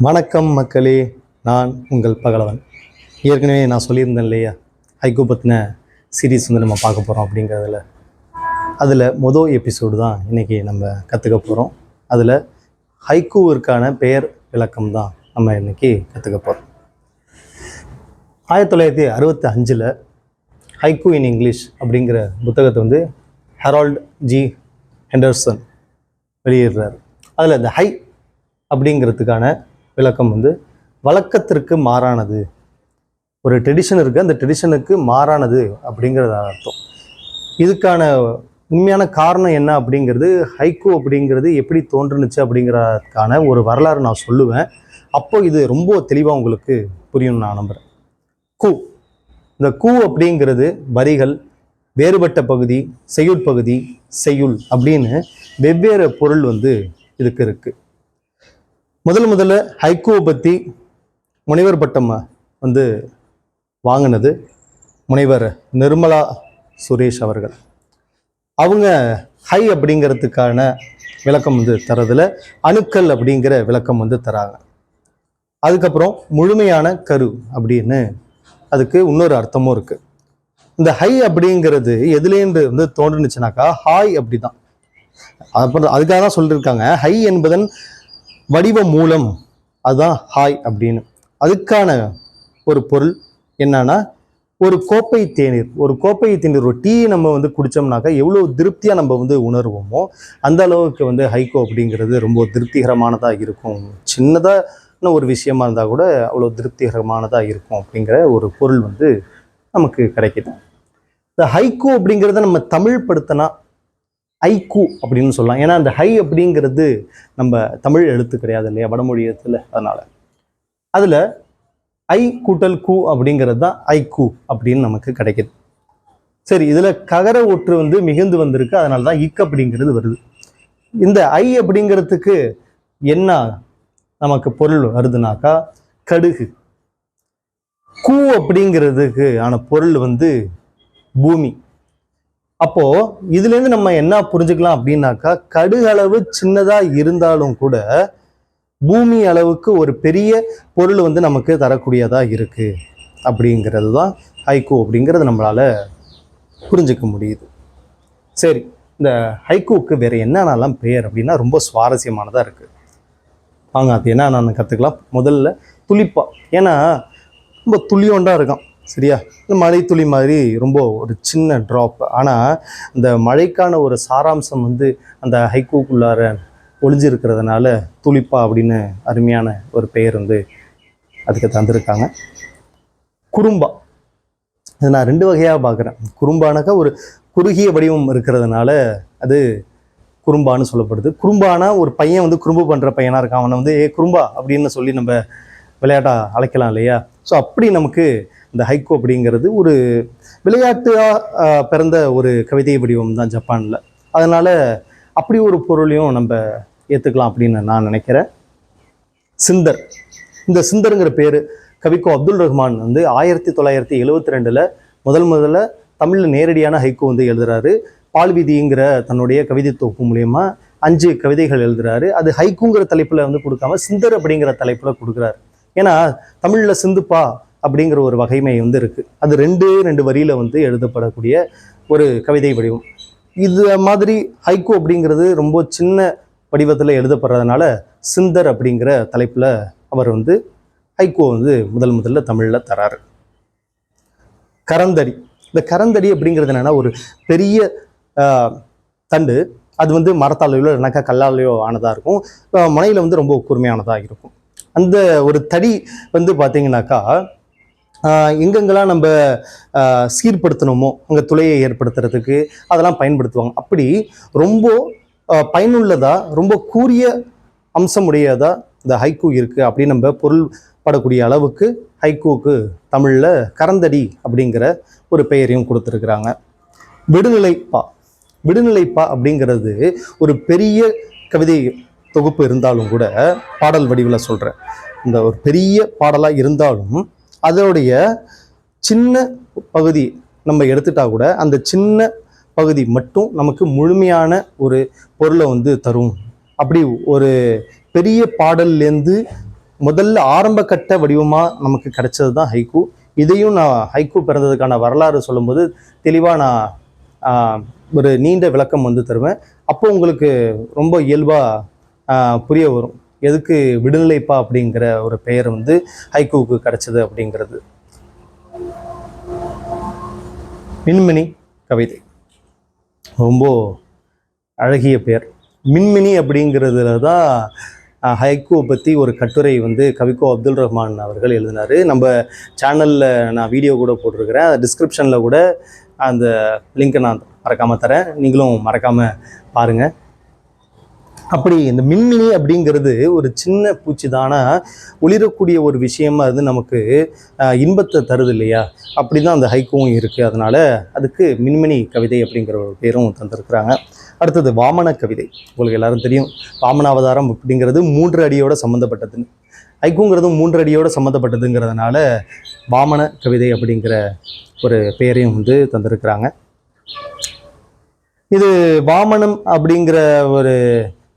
வணக்கம் மக்களே நான் உங்கள் பகலவன். ஏற்கனவே நான் சொல்லியிருந்தேன் இல்லையா ஹைகோ பற்றின சீரீஸ் வந்து நம்ம பார்க்க போகிறோம் அப்படிங்கிறதுல. அதில் மொதல் எபிசோடு தான் இன்றைக்கி நம்ம கற்றுக்க போகிறோம் அதில் ஹைக்கூவிற்கான பெயர் விளக்கம் தான் நம்ம இன்றைக்கி கற்றுக்க போகிறோம் ஆயிரத்தி தொள்ளாயிரத்தி அறுபத்தி அஞ்சில் ஹைக்கூ இன் இங்கிலீஷ் அப்படிங்கிற புத்தகத்தை வந்து ஹெரால்ட் ஜி ஹெண்டர்சன் வெளியிடுறார். அதில் இந்த ஹை அப்படிங்கிறதுக்கான விளக்கம் வந்து வழக்கத்திற்கு மாறானது. ஒரு ட்ரெடிஷன் இருக்குது அந்த ட்ரெடிஷனுக்கு மாறானது அப்படிங்கிறது அர்த்தம். இதுக்கான உண்மையான காரணம் என்ன அப்படிங்கிறது ஹைக்கூ அப்படிங்கிறது எப்படி தோன்றுனுச்சு அப்படிங்கிறதுக்கான ஒரு வரலாறு நான் சொல்லுவேன். அப்போ இது ரொம்ப தெளிவாக உங்களுக்கு புரியும்னு நான் நம்புகிறேன் கூ. இந்த கூ அப்படிங்கிறது வரிகள் வேறுபட்ட பகுதி செய்யுள் பகுதி செய்யுள் அப்படின்னு வெவ்வேறு பொருள் வந்து இதுக்கு இருக்குது முதல் முதல்ல ஹைக்கூவை பற்றி முனைவர் பட்டம் வந்து வாங்கினது முனைவர் நிர்மலா சுரேஷ் அவர்கள். அவங்க ஹை அப்படிங்கிறதுக்கான விளக்கம் வந்து தரதில் அணுக்கள் அப்படிங்கிற விளக்கம் வந்து தராங்க. அதுக்கப்புறம் முழுமையான கரு அப்படின்னு அதுக்கு இன்னொரு அர்த்தமும் இருக்குது இந்த ஹை அப்படிங்கிறது எதுலேருந்து வந்து தோன்றுனுச்சுனாக்கா ஹாய் அப்படிதான். அப்புறம் அதுக்காக தான் சொல்லியிருக்காங்க ஹை என்பதன் வடிவ மூலம் அதுதான் ஹாய் அப்படின்னு. அதுக்கான ஒரு பொருள் என்னன்னா ஒரு கோப்பை தேநீர். ஒரு கோப்பை தேநீர் ஒரு டீ நம்ம வந்து குடித்தோம்னாக்கா எவ்வளோ திருப்தியாக நம்ம வந்து உணர்வோமோ அந்த அளவுக்கு வந்து ஹைகோ அப்படிங்கிறது ரொம்ப திருப்திகரமானதாக இருக்கும். சின்னதான ஒரு விஷயமா இருந்தால் கூட அவ்வளோ திருப்திகரமானதாக இருக்கும் அப்படிங்கிற ஒரு பொருள் வந்து நமக்கு கிடைக்குது. இந்த ஹைகோ அப்படிங்கிறத நம்ம தமிழ் படுத்தினா ஐக்கு அப்படின்னு சொல்லலாம். ஏன்னா அந்த ஹை அப்படிங்கிறது நம்ம தமிழ் எழுத்து கிடையாது இல்லையா? வடமொழி எழுத்துல. அதனால். அதில் ஐ கூட்டல் கூ அப்படிங்கிறது தான் ஐக்கு அப்படின்னு நமக்கு கிடைக்குது. சரி இதில் ககர ஒற்று வந்து மிகுந்து வந்திருக்கு. அதனால தான் இக் அப்படிங்கிறது வருது. இந்த ஐ அப்படிங்கிறதுக்கு என்ன நமக்கு பொருள் வருதுனாக்கா கடுகு. கூ அப்படிங்கிறதுக்கு ஆன பொருள் வந்து பூமி. அப்போ இதுலேருந்து நம்ம என்ன புரிஞ்சுக்கலாம் அப்படின்னாக்கா கடுகளவு சின்னதா இருந்தாலும் கூட பூமி அளவுக்கு ஒரு பெரிய பொருள் வந்து நமக்கு தரக்கூடியதா இருக்கு அப்படிங்கிறது தான் ஹைகோ அப்படிங்கிறது நம்மளால புரிஞ்சுக்க முடியுது. சரி இந்த ஹைகோவுக்கு வேற என்னென்னலாம் பெயர் அப்படின்னா ரொம்ப சுவாரஸ்யமானதாக இருக்குது வாங்க அது என்ன நான் கற்றுக்கலாம் முதல்ல துளிப்பா. ஏன்னா ரொம்ப துளியோண்டாக இருக்கான். சரியா? இந்த மழை துளி மாதிரி ரொம்ப ஒரு சின்ன ட்ராப் ஆனால் இந்த மழைக்கான ஒரு சாராம்சம் வந்து அந்த ஹைக்கூக்குள்ளார ஒளிஞ்சிருக்கிறதுனால துளிப்பா அப்படின்னு அருமையான ஒரு பெயர் வந்து அதுக்கு தந்திருக்காங்க. குறும்பா இது நான் ரெண்டு வகையாக பார்க்குறேன் குறும்பானாக்கா ஒரு குறுகிய வடிவம் இருக்கிறதுனால அது குறும்பான்னு சொல்லப்படுது. குறும்பானா ஒரு பையன் வந்து குறும்பு பண்ணுற பையனாக இருக்கான். அவனை வந்து ஏ குறும்பா அப்படின்னு சொல்லி நம்ம விளையாட்டாக அழைக்கலாம் இல்லையா? ஸோ அப்படி நமக்கு இந்த ஹைக்கூ அப்படிங்கிறது ஒரு விளையாட்டாக பிறந்த ஒரு கவிதை வடிவம் தான் ஜப்பானில். அதனால் அப்படி ஒரு பொருளையும் நம்ம ஏற்றுக்கலாம் அப்படின்னு நான் நினைக்கிறேன். சிந்தர். இந்த சிந்தருங்கிற பேர் கவிக்கோ அப்துல் ரஹ்மான் வந்து ஆயிரத்தி தொள்ளாயிரத்தி எழுவத்தி ரெண்டில் முதல் முதல்ல தமிழில் நேரடியான ஹைக்கூ வந்து எழுதுறாரு. பால்விதிங்கிற தன்னுடைய கவிதை தொகுப்பு மூலயமா அஞ்சு கவிதைகள் எழுதுறாரு. அது ஹைக்கூங்கிற தலைப்பில் வந்து கொடுக்காம சிந்தர் அப்படிங்கிற தலைப்பில் கொடுக்குறாரு. ஏன்னா தமிழில் சிந்துப்பா அப்படிங்கிற ஒரு வகைமை வந்து இருக்குது அது ரெண்டு ரெண்டு வரியில் வந்து எழுதப்படக்கூடிய ஒரு கவிதை வடிவம். இது மாதிரி ஹைக்கூ அப்படிங்கிறது ரொம்ப சின்ன வடிவத்தில் எழுதப்படுறதுனால சிந்தர் அப்படிங்கிற தலைப்பில் அவர் வந்து ஹைக்கூ வந்து முதல் முதல்ல தமிழில் தராரு. கரந்தடி. இந்த கரந்தடி அப்படிங்கிறது என்னென்னா ஒரு பெரிய தண்டு. அது வந்து மரத்தாலையோ இல்லைனாக்கா கல்லாலையோ ஆனதாக இருக்கும். முனையில் வந்து ரொம்ப கூர்மையானதாக இருக்கும். அந்த ஒரு தடி வந்து பார்த்தீங்கன்னாக்கா எங்கெங்கெல்லாம் நம்ம சீர்படுத்தணுமோ அங்கே துளையை ஏற்படுத்துறதுக்கு அதெல்லாம் பயன்படுத்துவாங்க. அப்படி ரொம்ப பயனுள்ளதாக ரொம்ப ரொம்ப கூரிய உடையதாக இந்த ஹைக்கூ இருக்குது அப்படின்னு நம்ம பொருள் படக்கூடிய அளவுக்கு ஹைக்கூக்கு தமிழில் கரந்தடி அப்படிங்கிற ஒரு பெயரையும் கொடுத்துருக்குறாங்க. விடுநிலைப்பா. விடுநிலைப்பா அப்படிங்கிறது ஒரு பெரிய கவிதை தொகுப்பு இருந்தாலும் கூட பாடல் வடிவில் சொல்கிறேன் இந்த ஒரு பெரிய பாடலாக இருந்தாலும் அதோடைய சின்ன பகுதி நம்ம எடுத்துட்டா கூட அந்த சின்ன பகுதி மட்டும் நமக்கு முழுமையான ஒரு பொருளை வந்து தரும். அப்படி ஒரு பெரிய பாடல்லேருந்து முதல்ல ஆரம்ப கட்ட வடிவமாக நமக்கு கிடைச்சது தான் ஹைக்கூ இதையும் நான் ஹைக்கூ பிறந்ததுக்கான வரலாறு சொல்லும்போது தெளிவாக நான் ஒரு நீண்ட விளக்கம் வந்து தருவேன். அப்போ உங்களுக்கு ரொம்ப இயல்பாக புரிய வரும். எதுக்கு விடுதலைப்பா அப்படிங்கிற ஒரு பெயர் வந்து ஹைக்கூவுக்கு கிடைச்சது அப்படிங்கிறது. மின்மினி கவிதை. ரொம்ப அழகிய பெயர். மின்மினி அப்படிங்கிறதுல தான் அஹ், பற்றி ஒரு கட்டுரை வந்து கவிக்கோ அப்துல் ரஹ்மான் அவர்கள் எழுதினார். நம்ம சேனலில் நான் வீடியோ கூட போட்டிருக்கிறேன். டிஸ்கிரிப்ஷனில் கூட அந்த லிங்க்கை நான் மறக்காமல் தரேன். நீங்களும் மறக்காமல் பாருங்கள் அப்படி இந்த மின்மினி அப்படிங்கிறது ஒரு சின்ன பூச்சி தானா ஒளிரக்கூடிய ஒரு விஷயமா அது நமக்கு இன்பத்தை தருது இல்லையா? அப்படி தான் அந்த ஹைக்கூவும் இருக்குது அதனால் அதுக்கு மின்மினி கவிதை அப்படிங்கிற ஒரு பேரும் தந்திருக்கிறாங்க. அடுத்தது வாமன கவிதை. உங்களுக்கு எல்லாரும் தெரியும். வாமன அவதாரம் அப்படிங்கிறது மூன்று அடியோட சம்மந்தப்பட்டதுன்னு ஹைக்கூங்கிறதும் மூன்று அடியோட சம்மந்தப்பட்டதுங்கிறதுனால வாமன கவிதை அப்படிங்கிற ஒரு பெயரையும் வந்து தந்திருக்கிறாங்க. இது வாமனம் அப்படிங்கிற ஒரு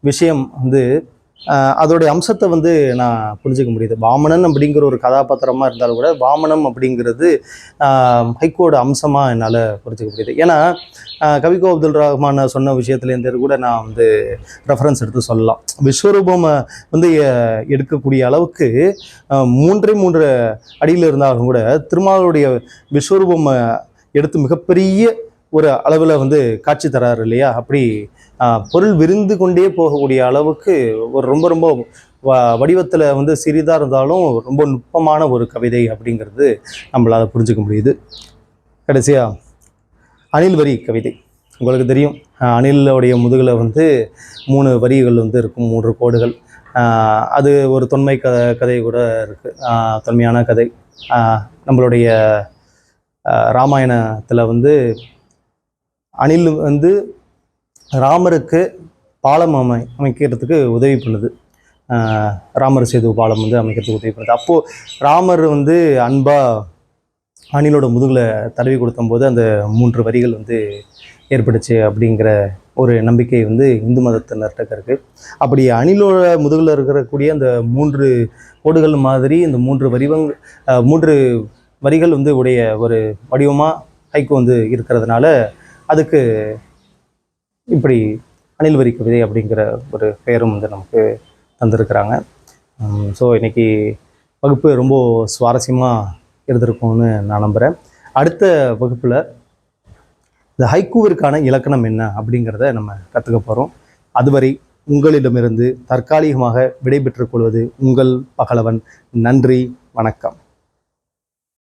விஷயம் வந்து அதோடைய அம்சத்தை வந்து நான் புரிஞ்சுக்க முடியுது. வாமனன் அப்படிங்கிற ஒரு கதாபாத்திரமாக இருந்தாலும் கூட வாமனம் அப்படிங்கிறது ஆஹ், ஹைகோட அம்சமாக என்னால் புரிஞ்சுக்க முடியுது. ஏன்னா கவிகோ அப்துல் ரஹ்மான் சொன்ன விஷயத்துலேருந்து கூட நான் வந்து ரெஃபரன்ஸ் எடுத்து சொல்லலாம். விஸ்வரூபம் வந்து எடுக்கக்கூடிய அளவுக்கு மூன்றே மூன்று அடியில் இருந்தாலும் கூட திருமாவளுடைய விஸ்வரூபம் எடுத்து மிகப்பெரிய ஒரு அளவில் வந்து காட்சி தராரு இல்லையா? அப்படி பொருள் விரிந்து கொண்டே போகக்கூடிய அளவுக்கு ஒரு ரொம்ப ரொம்ப வ வடிவத்தில் வந்து சிறிதாக இருந்தாலும் ரொம்ப நுட்பமான ஒரு கவிதை அப்படிங்கிறது நம்மளால் புரிஞ்சுக்க முடியுது. கடைசியாக அணில் வரி கவிதை. உங்களுக்கு தெரியும் அணிலுடைய அணிலோடைய முதுகில் வந்து மூணு வரிகள் வந்து இருக்கும் மூன்று கோடுகள். அது ஒரு தொன்மை க கதை கூட இருக்குது தொன்மையான கதை. நம்மளுடைய ராமாயணத்தில் வந்து அணில் வந்து ராமருக்கு பாலம் அமை அமைக்கிறதுக்கு உதவி பண்ணுது ராமர் சேது பாலம் வந்து அமைக்கிறதுக்கு உதவி பண்ணுது அப்போது ராமர் வந்து அன்பாக அணிலோட முதுகில் தடவி கொடுத்தம்போது அந்த மூன்று வரிகள் வந்து ஏற்பட்டுச்சு அப்படிங்கிற ஒரு நம்பிக்கை வந்து இந்து மதத்தினர்கிட்ட இருக்குது அப்படி அணிலோட முதுகில் இருக்கக்கூடிய அந்த மூன்று கோடுகள் மாதிரி இந்த மூன்று வரிவங் மூன்று வரிகள் வந்து உடைய ஒரு வடிவமாக ஹைக்கு வந்து இருக்கிறதுனால அதுக்கு இப்படி அணில் வரி கவிதை அப்படிங்கிற ஒரு பெயரும் வந்து நமக்கு தந்திருக்கிறாங்க. ஸோ இன்றைக்கி வகுப்பு ரொம்ப சுவாரஸ்யமாக இருந்திருக்கும்னு நான் நம்புகிறேன் அடுத்த வகுப்பில் இந்த ஹைக்கூவிற்கான இலக்கணம் என்ன அப்படிங்கிறத நம்ம கற்றுக்க போகிறோம் அதுவரை உங்களிடமிருந்து தற்காலிகமாக விடைபெற்றுக் கொள்வது உங்கள் பகலவன். நன்றி வணக்கம்.